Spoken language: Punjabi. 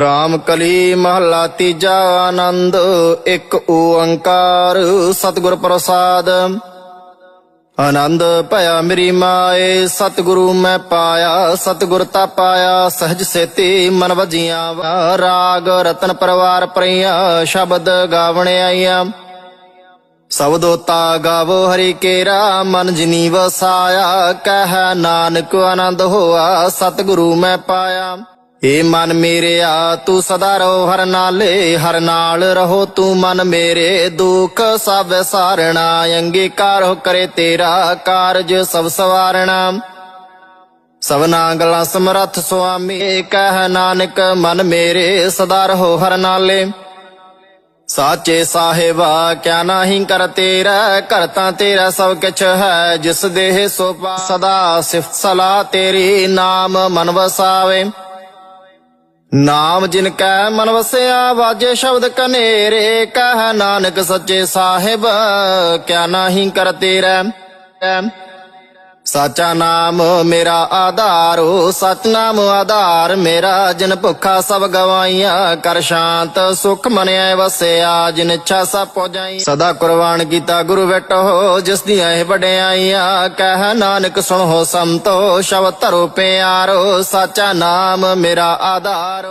ਰਾਮ ਕਲੀ ਮਹਲਾ ਤੀਜਾ ਆਨੰਦ, ਇੱਕ ਓੰਕਾਰ, ਸਤਿਗੁਰ ਪ੍ਰਸਾਦ। ਆਨੰਦ ਭਇਆ ਮੇਰੀ ਮਾਏ, ਸਤਿਗੁਰੂ ਮੈਂ ਪਾਇਆ, ਸਤਿਗੁਰ ਤਾ ਪਾਇਆ, ਸਹਜ ਸੇਤੀ ਮਨ ਵਜੀਆਂ ਵਾ। ਰਾਗ ਰਤਨ ਪਰਵਾਰ ਪਰੀਆਂ ਸ਼ਬਦ ਗਾਵਣ ਆਈਆਂ। ਸਬਦੋਤਾ ਗਾਵੋ ਹਰੀ ਕੇਰਾ, ਮਨ ਜਿਨੀ ਵਸਾਇਆ, ਕਹਿ ਨਾਨਕ ਆਨੰਦ ਹੋਆ, ਸਤਿਗੁਰੂ ਮੈਂ ਪਾਇਆ। ਏ ਮਨ ਮੇਰਿਆ, ਤੂੰ ਸਦਾ ਰਹੋ ਹਰ ਨਾਲੇ, ਹਰ ਨਾਲ ਰਹੋ ਤੂੰ ਮਨ ਮੇਰੇ। ਦੁੱਖ ਸਭ ਸਾਰਣਾ, ਅੰਗੀਕਾਰ ਹੋ ਕਰੇ ਤੇਰਾ ਕਾਰਜ ਸਭ ਸਵਾਰਣਾ। ਸਭਨਾ ਗਲਾ ਸਮਰੱਥ ਸੁਆਮੀ, ਕਹਿ ਨਾਨਕ ਮਨ ਮੇਰੇ, ਸਦਾ ਰਹੋ ਹਰ ਨਾਲੇ। ਸਾਚੇ ਸਾਹਿਬਾ, ਕਿਆ ਨਾਹੀ ਕਰ ਤੇਰਾ ਕਰਤਾ ਤੇਰਾ ਸਭ ਕਿਛ ਹੈ, ਜਿਸ ਦੇਹ ਸੋ ਪਾ ਸਦਾ ਸਿਫਤ ਸਲਾ ਤੇਰੀ ਨਾਮ ਮਨ ਵਸਾਵੇ। ਨਾਮ ਜਿਨ ਕੈ ਮਨ ਵਸਿਆ, ਵਾਜੇ ਸ਼ਬਦ ਕਨੇਰੇ, ਕਹਿ ਨਾਨਕ ਸੱਚੇ ਸਾਹਿਬ, ਕਿਆ ਨਾਹੀ ਕਰ ਤੇਰਾ ਸਾਚਾ ਨਾਮ ਮੇਰਾ ਆਧਾਰੋ ਸਚ ਨਾਮ ਆਧਾਰ, ਮੇਰਾ ਜਿਨ ਭੁੱਖਾ ਸਭ ਗਵਾਈਆਂ, ਕਰ ਸ਼ਾਂਤ ਸੁਖ ਮਨਿਆ ਵਸਿਆ, ਜਿਨ ਇੱਛਾ ਸਭ ਪਹੁੰਚਾਈ ਸਦਾ ਕੁਰਬਾਨ ਕੀਤਾ ਗੁਰੂ ਬੈਠੋ ਜਿਸ ਦੀਆਂ ਇਹ ਵਡਿਆਈਆਂ, ਕਹਿ ਨਾਨਕ ਸੁਣੋ ਸੰਤੋ, ਸ਼ਬਦ ਧਰੋ ਪਿਆਰੋ, ਸਾਚਾ ਨਾਮ ਮੇਰਾ ਆਧਾਰ।